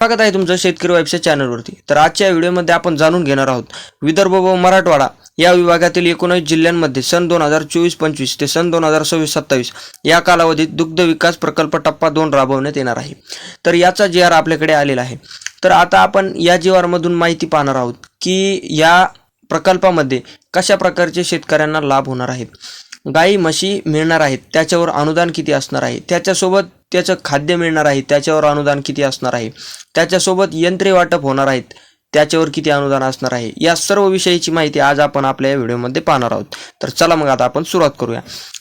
स्वागत आहे तुमचं शेतकरी वेबसाईट चॅनलवरती. तर आजच्या व्हिडिओमध्ये आपण जाणून घेणार आहोत विदर्भ व मराठवाडा या विभागातील एकोणीस जिल्ह्यांमध्ये सन दोन हजार चोवीस पंचवीस ते सन दोन हजार सव्वीस सत्तावीस या कालावधीत दुग्ध विकास प्रकल्प टप्पा दोन राबवण्यात येणार आहे. तर याचा जी आर आपल्याकडे आलेला आहे. तर आता आपण या जी आरमधून माहिती पाहणार आहोत की या प्रकल्पामध्ये कशा प्रकारचे शेतकऱ्यांना लाभ होणार आहेत. गाई म्हशी मिळणार आहेत. त्याच्यावर अनुदान किती असणार आहे? त्याच्यासोबत त्याचं खाद्य मिळणार आहे. त्याच्यावर अनुदान किती असणार आहे? त्याच्यासोबत यंत्रे वाटप होणार आहेत. त्याच्यावर किती अनुदान असणार आहे? या सर्व विषयीची माहिती आज आपण आपल्या या व्हिडिओमध्ये पाहणार आहोत. तर चला मग आता आपण सुरुवात करूया.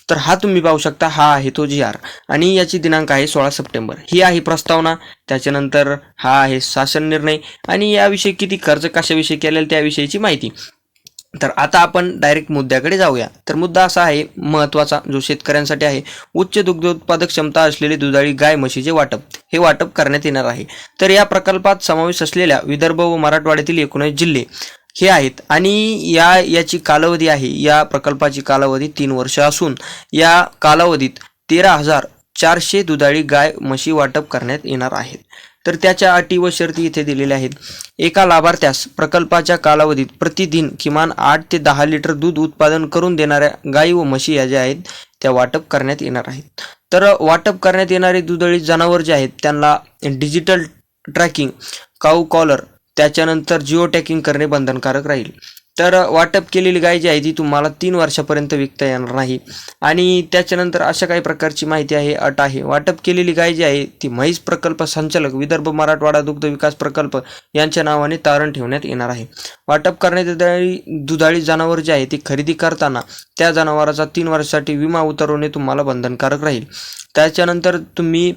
तर हा तुम्ही पाहू शकता हा आहे तो जी आर. आणि याची दिनांक आहे सोळा सप्टेंबर. ही आहे प्रस्तावना. त्याच्यानंतर हा आहे शासन निर्णय. आणि याविषयी किती खर्च कशाविषयी केलेला त्याविषयीची माहिती. तर आता आपण डायरेक्ट मुद्द्याकडे जाऊया. तर मुद्दा असा आहे महत्त्वाचा जो शेतकऱ्यांसाठी आहे उच्च दुग्ध उत्पादक क्षमता असलेली दुधाळी गाय म्हशीचे वाटप. हे वाटप करण्यात येणार आहे. तर या प्रकल्पात समावेश असलेल्या विदर्भ व मराठवाड्यातील एकोणीस जिल्हे हे आहेत. आणि या याची कालावधी आहे या प्रकल्पाची कालावधी तीन वर्ष असून या कालावधीत तेरा हजार चारशे दुधाळी गाय म्हशी वाटप करण्यात येणार आहेत. तर त्याच्या अटी व शर्ती इथे दिलेल्या आहेत. एका लाभार्थ्यास प्रकल्पाच्या कालावधीत प्रतिदिन किमान आठ ते दहा लिटर दूध उत्पादन करून देणाऱ्या गाई व म्हशी या ज्या आहेत त्या वाटप करण्यात येणार आहेत. तर वाटप करण्यात येणारे दुधळी जनावर जे आहेत त्यांना डिजिटल ट्रॅकिंग काऊ कॉलर त्याच्यानंतर जिओ टॅकिंग करणे बंधनकारक राहील. तर वाटप केलेली गाय जी आहे ती तुम्हाला तीन वर्षापर्यंत विकता येणार नाही. आणि त्याच्यानंतर अशा काही प्रकारची माहिती आहे अट आहे. वाटप केलेली गाय जी आहे ती म्हैस प्रकल्प संचालक विदर्भ मराठवाडा दुग्ध विकास प्रकल्प यांच्या नावाने तारण ठेवण्यात येणार आहे. वाटप करण्यात येणारी दुधाळी जनावर जे आहे ती खरेदी करताना त्या जनावराचा तीन वर्षासाठी विमा उतरवणे तुम्हाला बंधनकारक राहील. त्याच्यानंतर तुम्ही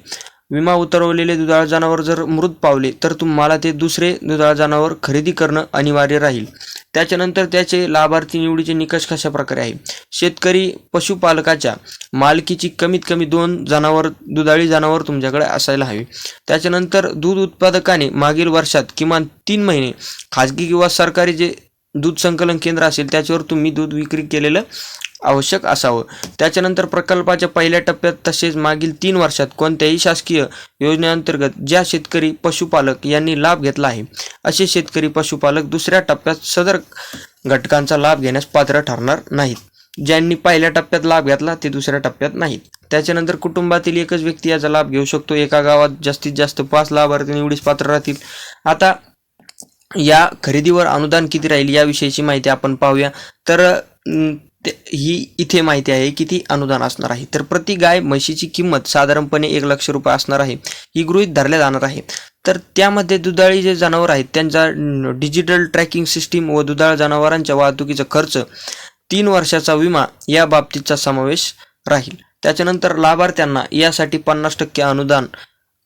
विमा उतरवलेले दुधाळ जनावर जर मृत पावले तर तुम्हाला ते दुसरे दुधाळ जनावर खरेदी करणं अनिवार्य राहील. त्याच्यानंतर त्याचे लाभार्थी निवडीचे निकष कशा प्रकारे आहे? शेतकरी पशुपालकाच्या मालकीची कमीत कमी दोन जनावर दुधाळी जनावर तुमच्याकडे असायला हवी. त्याच्यानंतर दूध उत्पादकाने मागील वर्षात किमान तीन महिने खाजगी किंवा सरकारी जे दूध संकलन केंद्र असेल त्याच्यावर तुम्ही दूध विक्री केलेलं आवश्यक असावं. त्याच्यानंतर प्रकल्पाच्या पहिल्या टप्प्यात तसेच मागील तीन वर्षात कोणत्याही शासकीय योजनेअंतर्गत ज्या शेतकरी पशुपालक यांनी लाभ घेतला आहे असे शेतकरी पशुपालक दुसऱ्या टप्प्यात सदर घटकांचा लाभ घेण्यास पात्र ठरणार नाहीत. ज्यांनी पहिल्या टप्प्यात लाभ घेतला ते दुसऱ्या टप्प्यात नाहीत. त्याच्यानंतर कुटुंबातील एकच व्यक्ती याचा लाभ घेऊ शकतो. एका गावात जास्तीत जास्त पाच लाभार्थी निवडीस पात्र राहतील. आता या खरेदीवर अनुदान किती राहील याविषयीची माहिती आपण पाहूया. तर ही इथे माहिती आहे की ती अनुदान असणार आहे. तर प्रति गाय म्हशीची किंमत साधारणपणे एक लक्ष रुपये असणार आहे. ही गृहीत धरल्या जाणार आहे. तर त्यामध्ये दुधाळी जे जनावर आहेत त्यांचा डिजिटल ट्रॅकिंग सिस्टीम व दुधाळ जनावरांच्या वाहतुकीचा खर्च तीन वर्षाचा विमा या बाबतीचा समावेश राहील. त्याच्यानंतर लाभार्थ्यांना यासाठी पन्नास टक्के अनुदान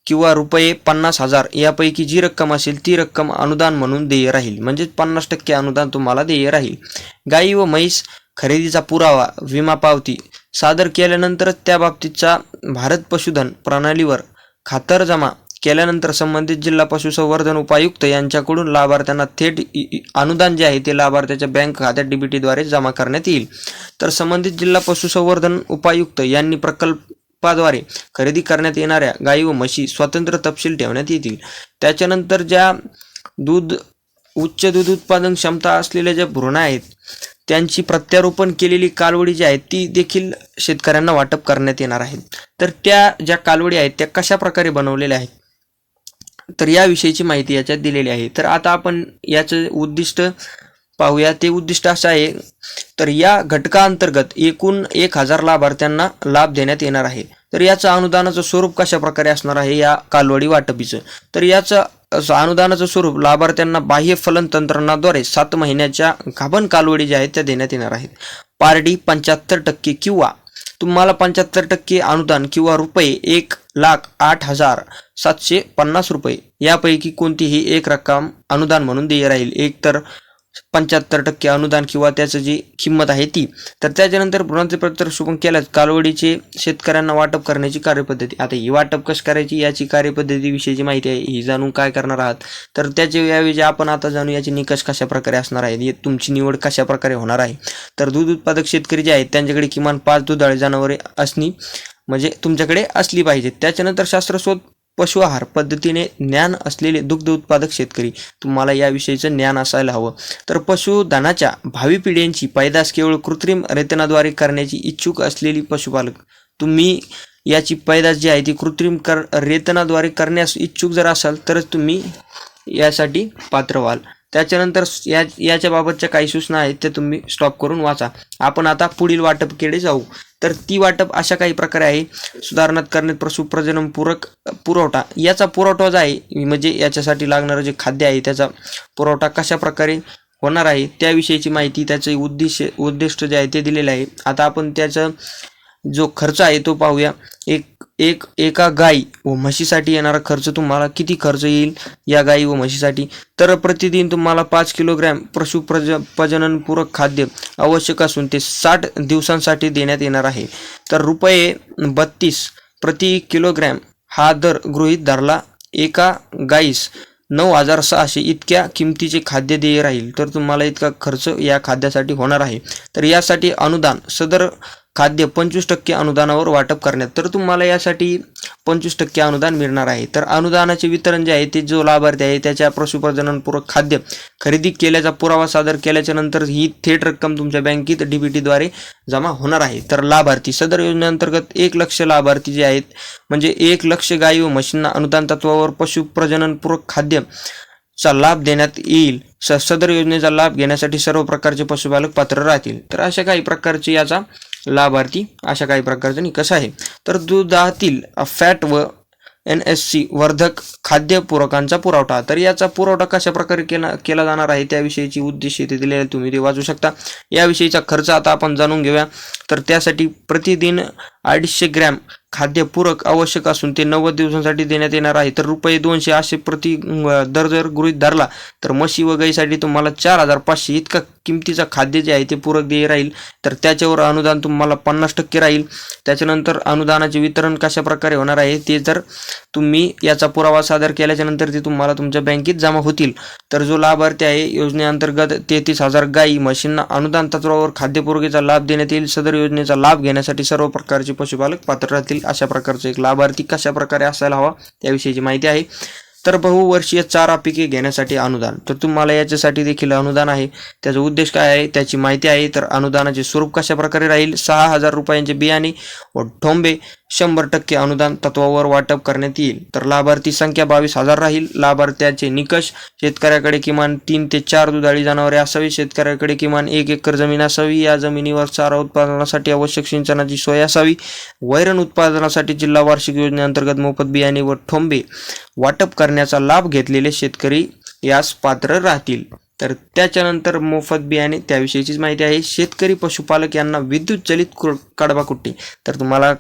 किंवा रुपये पन्नास हजार यापैकी जी रक्कम असेल ती रक्कम अनुदान म्हणून देय राहील. म्हणजेच पन्नास टक्के अनुदान तुम्हाला देय राहील. गाई व म्हैस खरेदीचा पुरावा विमा पावती सादर केल्यानंतरच त्या बाबतीतचा भारत पशुधन प्रणालीवर खातरजमा केल्यानंतर संबंधित जिल्हा पशुसंवर्धन उपायुक्त यांच्याकडून लाभार्थ्यांना थेट इ- अनुदान जे आहे ते लाभार्थ्याच्या बँक खात्यात डीबीटीद्वारे जमा करण्यात येईल. तर संबंधित जिल्हा पशुसंवर्धन उपायुक्त यांनी प्रकल्पाद्वारे खरेदी करण्यात येणाऱ्या गाई व म्हशी स्वतंत्र तपशील ठेवण्यात येतील. त्याच्यानंतर ज्या दूध उच्च दूध उत्पादन क्षमता असलेल्या ज्या भ्रूण आहेत त्यांची प्रत्यारोपण केलेली कालवडी जी आहे ती देखील शेतकऱ्यांना वाटप करण्यात येणार आहे. तर त्या ज्या कालवडी आहेत त्या कशा प्रकारे बनवलेल्या आहेत? तर याविषयीची माहिती याच्यात दिलेली आहे. तर आता आपण याचं उद्दिष्ट पाहूया. ते उद्दिष्ट असं आहे तर या घटकाअंतर्गत एकूण एक हजार लाभार्थ्यांना लाभ देण्यात येणार आहे. तर याचं अनुदानाचं स्वरूप कशा प्रकारे असणार आहे या कालवडी वाटपीचं? तर याचं असं अनुदानाचं स्वरूप लाभार्थ्यांना बाह्य फलन तंत्रणाद्वारे सात महिन्याच्या गाभण कालवडी ज्या आहेत त्या देण्यात येणार आहेत. पारडी पंच्याहत्तर टक्के किंवा तुम्हाला पंच्याहत्तर टक्के अनुदान किंवा रुपये एक लाख आठ हजार सातशे पन्नास रुपये यापैकी कोणतीही एक रक्कम अनुदान म्हणून देय राहील. एकतर पंच्याहत्तर टक्के अनुदान किंवा त्याचं जी किंमत आहे ती. तर त्याच्यानंतर प्रमाणपत्र शुभम केल्यास कालवडीचे शेतकऱ्यांना वाटप करण्याची कार्यपद्धती. आता ही वाटप कशी करायची? याची कार्यपद्धतीविषयीची माहिती आहे. ही जाणून काय करणार आहात? तर त्याचे याविषयी आपण आता जाणू याचे निकष कशा प्रकारे असणार आहेत हे तुमची निवड कशा प्रकारे होणार आहे? तर दूध उत्पादक शेतकरी जे आहेत त्यांच्याकडे किमान पाच दुधाळे जनावरे असणी म्हणजे तुमच्याकडे असली पाहिजेत. त्याच्यानंतर शास्त्रशोध पशुआहार पद्धतीने ज्ञान असलेले दुग्ध उत्पादक शेतकरी. तुम्हाला याविषयीचं ज्ञान असायला हवं. तर पशुधनाच्या भावी पिढ्यांची पैदास केवळ कृत्रिम रेतनाद्वारे करण्याची इच्छुक असलेली पशुपालक. तुम्ही याची पैदास जी आहे ती कृत्रिम कर रेतनाद्वारे करण्यास इच्छुक जर असाल तरच तुम्ही यासाठी पात्र व्हाल. त्याच्यानंतर या याच्याबाबतच्या काही सूचना आहेत त्या तुम्ही स्टॉप करून वाचा. आपण आता पुढील वाटपकडे जाऊ. तर ती वाटप अशा काही प्रकारे आहे. सुधारणात करण्यात पशु प्रजनन पूरक पुरवठा. याचा पुरवठा जो आहे म्हणजे याच्यासाठी लागणारं जे खाद्य आहे त्याचा पुरवठा कशा प्रकारे होणार आहे त्याविषयीची माहिती त्याचे उद्देश उद्दिष्ट जे आहे ते दिलेलं आहे. आता आपण त्याचं जो खर्च आहे तो पाहूया. एक एक एका गाई व म्हशीसाठी येणारा खर्च तुम्हाला किती खर्च येईल या गाई व म्हशीसाठी? तर प्रतिदिन तुम्हाला पाच किलोग्रॅम पशु प्रज प्रजननपूरक खाद्य आवश्यक असून ते साठ दिवसांसाठी देण्यात येणार आहे. तर रुपये बत्तीस प्रति किलोग्रॅम हा दर गृहीत धरला. एका गाईस नऊ हजार सहाशे इतक्या किमतीचे खाद्य देय राहील. तर तुम्हाला इतका खर्च या खाद्यासाठी होणार आहे. तर यासाठी अनुदान सदर खाद्य पंचवीस टक्के अनुदानावर वाटप करण्यात. तर तुम्हाला यासाठी पंचवीस टक्के अनुदान मिळणार आहे. तर अनुदानाचे वितरण जे आहे ते जो लाभार्थी आहे त्याच्या पशुप्रजननपूरक खाद्य खरेदी केल्याचा पुरावा सादर केल्याच्यानंतर ही थेट रक्कम तुमच्या बँकेत डीबीटीद्वारे जमा होणार आहे. तर लाभार्थी सदर योजनेअंतर्गत एक लक्ष लाभार्थी जे आहेत म्हणजे एक लक्ष गायी व म्हशींना अनुदान तत्वावर पशुप्रजननपूरक खाद्य चा लाभ देण्यात येईल. स सदर योजनेचा लाभ घेण्यासाठी सर्व प्रकारचे पशुपालक पात्र राहतील. तर अशा काही प्रकारचे याचा लाभार्थी अशा काही प्रकारचा निकष आहे. तर दुधातील फॅट व एन एस सी वर्धक खाद्यपूरकांचा पुरवठा. तर याचा पुरवठा कशा प्रकारे केला केला जाणार आहे? त्याविषयीची उद्देश इथे दिलेले तुम्ही ते वाचू शकता. याविषयीचा खर्च आता आपण जाणून घेऊया. तर त्यासाठी प्रतिदिन अडीचशे ग्रॅम खाद्य पूरक आवश्यक असून ते नव्वद दिवसांसाठी देण्यात येणार आहे. तर रुपये दोनशे असे प्रति दर जर गृहीत धरला तर म्हशी व गाईसाठी तुम्हाला चार हजार पाचशे इतका किमतीचा खाद्य जे आहे ते पूरक देय राहील. तर त्याच्यावर अनुदान तुम्हाला पन्नास टक्के राहील. त्याच्यानंतर अनुदानाचे वितरण कशा प्रकारे होणार आहे ते जर तुम्ही याचा पुरावा सादर केल्याच्यानंतर ते तुम्हाला तुमच्या बँकेत जमा होतील. तर जो लाभार्थी आहे योजनेअंतर्गत तेहतीस हजार गाई म्हशींना अनुदान तत्वावर खाद्यपूरकेचा लाभ देण्यात येईल. सदर योजनेचा लाभ घेण्यासाठी सर्व प्रकारचे पशुपालक पात्र राहतील. अशा प्रकारचे एक लाभार्थी कशा प्रकारे असायला हवा त्याविषयीची माहिती आहे. तर बहुवर्षीय चारा पिके घेण्यासाठी अनुदान. तर तुम्हाला याच्यासाठी देखील अनुदान आहे. त्याचा उद्देश काय आहे? त्याची माहिती आहे. तर अनुदानाचे स्वरूप कशा प्रकारे राहील? सहा हजार रुपयांचे बियाणे व ठोंबे शंभर टक्के अनुदान तत्वावर वाटप करण्यात येईल. तर लाभार्थी संख्या बावीस हजार राहील. लाभार्थ्याचे निकष शेतकऱ्याकडे किमान तीन ते चार दुधाळी जनावरे असावी. शेतकऱ्याकडे किमान एक एकर जमीन असावी. या जमिनीवर चारा उत्पादनासाठी आवश्यक सिंचनाची सोय असावी. वैरण उत्पादनासाठी जिल्हा वार्षिक योजनेअंतर्गत मोफत बियाणे व ठोंबे वाटप करण्याचा लाभ घेतलेले शेतकरी यास पात्र राहतील. तर त्याच्यानंतर मोफत बियाणे त्याविषयीचीच माहिती आहे. शेतकरी पशुपालक यांना विद्युत चलित कुर- कडबा तर तुम्हाला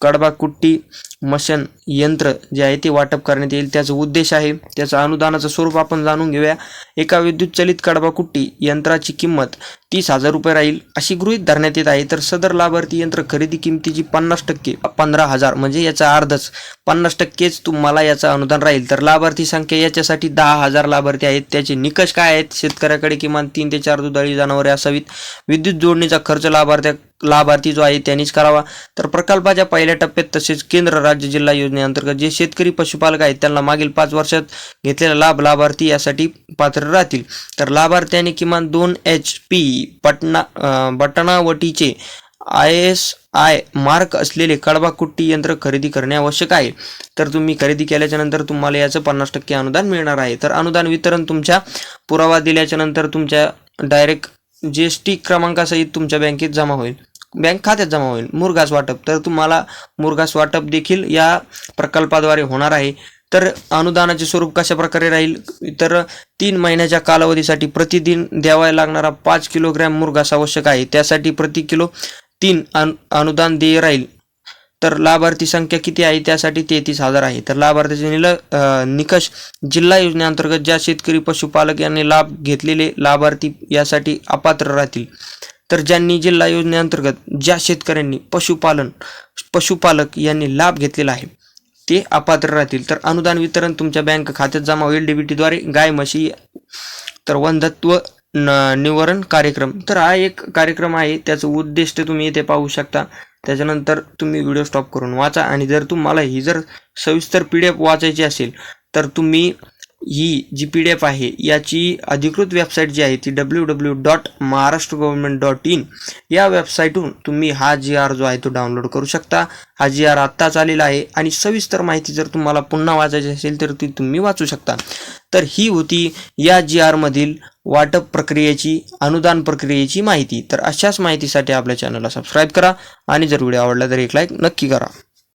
कडबा कुट्टी मशन यंत्र जे आहे ते वाटप करण्यात येईल. त्याचा उद्देश आहे त्याचं अनुदानाचं स्वरूप आपण जाणून घेऊया. एका विद्युत चलित कडबा कुट्टी यंत्राची किंमत तीस हजार रुपये राहील. अशी गृहीत धरण्यात येत आहे तर सदर लाभार्थी यंत्र खरेदी किमतीची पन्नास टक्के पंधरा हजार म्हणजे याचा अर्धच. पन्नास टक्केच तुम्हाला याचं अनुदान राहील. तर लाभार्थी संख्या याच्यासाठी दहा हजार लाभार्थी आहेत. त्याचे निकष काय आहेत? शेतकऱ्याकडे किमान तीन ते चार दुधाळी जनावरे असावीत. विद्युत जोडणीचा खर्च लाभार्थ्या लाभार्थी जो आहे त्यांनीच करावा. तर प्रकल्पाच्या पहिल्या टप्प्यात तसेच केंद्र राज्य जिल्हा योजनेअंतर्गत जे शेतकरी पशुपालक आहेत त्यांना मागील पाच वर्षात घेतलेला लाभ लाभार्थी यासाठी पात्र राहतील. तर लाभार्थ्यांनी किमान दोन एच पी पटना बटणावटीचे आय एस आय मार्क असलेले कडबा कुट्टी यंत्र खरेदी करणे आवश्यक आहे. तर तुम्ही खरेदी केल्याच्यानंतर तुम्हाला याचं पन्नास टक्के अनुदान मिळणार आहे. तर अनुदान वितरण तुमच्या पुरावा दिल्याच्यानंतर तुमच्या डायरेक्ट जी एस टी क्रमांकासहित तुमच्या बँकेत जमा होईल. बँक खात्यात जमा होईल. मुरघास वाटप. तर तुम्हाला मुरघास वाटप देखील या प्रकल्पाद्वारे होणार आहे. तर अनुदानाचे स्वरूप कशा प्रकारे राहील? तर तीन महिन्याच्या कालावधीसाठी प्रतिदिन द्यावा लागणारा पाच किलोग्रॅम मुरघास आवश्यक आहे. त्यासाठी प्रति किलो तीन अनु अनुदान देय राहील. तर लाभार्थी संख्या किती आहे? त्यासाठी तेहतीस हजार आहे. तर लाभार्थीचे निल निकष जिल्हा योजनेअंतर्गत ज्या शेतकरी पशुपालक यांनी लाभ घेतलेले लाभार्थी यासाठी अपात्र राहतील. तर ज्यांनी जिल्हा योजनेअंतर्गत ज्या शेतकऱ्यांनी पशुपालन पशुपालक यांनी लाभ घेतलेला आहे ते अपात्र राहतील. तर अनुदान वितरण तुमच्या बँक खात्यात जमा होईल. डीबीटीद्वारे गाय म्हशी तर वंधत्व न निवारण कार्यक्रम. तर हा एक कार्यक्रम आहे. त्याचं उद्दिष्ट तुम्ही इथे पाहू शकता. त्याच्यानंतर तुम्ही व्हिडिओ स्टॉप करून वाचा. आणि जर तुम्हाला ही जर सविस्तर पी डी एफ वाचायची असेल तर तुम्ही ही जी पी डी एफ आहे याची अधिकृत वेबसाईट जी आहे ती W W dot Maharashtra government dot in या वेबसाईटहून तुम्ही हा जी आर जो आहे तो डाउनलोड करू शकता. हा जी आर आत्ताच आलेला आहे आणि सविस्तर माहिती जर तुम्हाला पुन्हा वाचायची असेल तर ती तुम्ही वाचू शकता. तर ही होती या जी आरमधील वाटप प्रक्रियेची अनुदान प्रक्रियेची माहिती. तर अशाच माहितीसाठी आपल्या चॅनलला सबस्क्राईब करा आणि जर व्हिडिओ आवडला तर एक लाईक नक्की करा.